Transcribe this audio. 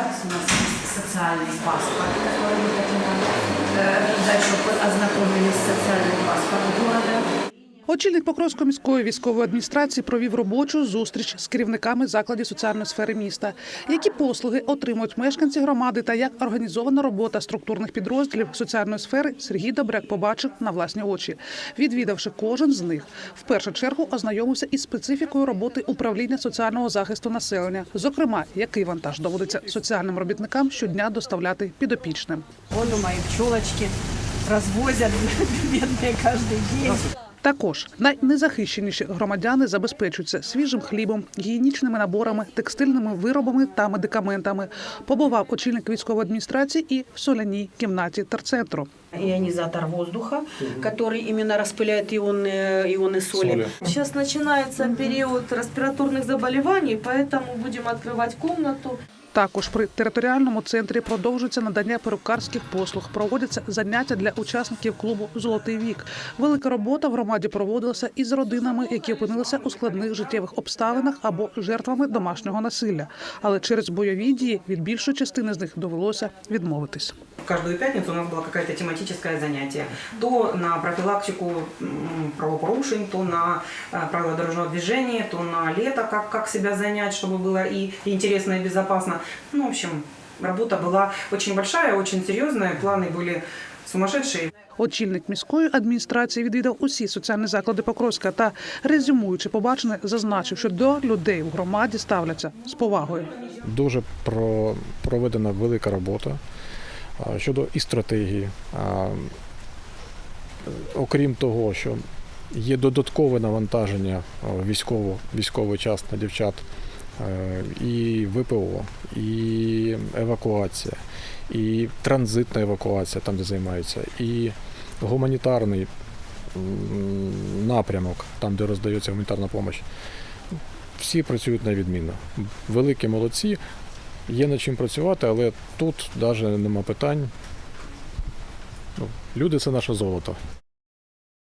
Зараз у нас есть социальный паспорт, который мы хотим вам э, дать, чтобы вы ознакомились с социальным паспортом города. Очільник Покровської міської військової адміністрації провів робочу зустріч з керівниками закладів соціальної сфери міста. Які послуги отримують мешканці громади та як організована робота структурних підрозділів соціальної сфери Сергій Добряк побачив на власні очі. Відвідавши кожен з них, в першу чергу ознайомився із специфікою роботи управління соціального захисту населення, зокрема, який вантаж доводиться соціальним робітникам щодня доставляти підопічним. Вон у мои пчелочки развозят бедные каждый день. Також найнезахищеніші громадяни забезпечуються свіжим хлібом, гігієнічними наборами, текстильними виробами та медикаментами. Побував очільник військової адміністрації і в соляній кімнаті терцентру. Ионизатор воздуха, который именно распыляет ионы, ионы соли. Соли. Сейчас начинается период респираторных заболеваний, поэтому будем открывать комнату. Також при територіальному центрі продовжується надання перукарських послуг. Проводяться заняття для учасників клубу Золотий вік. Велика робота в громаді проводилася із родинами, які опинилися у складних життєвих обставинах або жертвами домашнього насилля. Але через бойові дії від більшої частини з них довелося відмовитись. Каждую пятницу у нас было какое-то тематическое занятие. То на профилактику м, правопорушень, то на э, правила дорожного движения, то на лето, как, как себя занять, чтобы было и интересно, и безопасно. Ну, в общем, работа была очень большая, очень серьезная, планы были сумасшедшие. Очільник міської адміністрації відвідав усі соціальні заклади Покровська та резюмуючи побачене, зазначив, що до людей у громаді ставляться з повагою. Дуже про, проведена велика робота а, щодо і стратегії. А, Окрім того, що є додаткове навантаження а, військово, військовий час на дівчат, е, і ВПО, і евакуація, і транзитна евакуація, там де займаються, і гуманітарний напрямок, там де роздається гуманітарна допомога. Всі працюють на відмінно. Великі молодці, є над чим працювати, але тут навіть нема питань. Ну, люди це наше золото.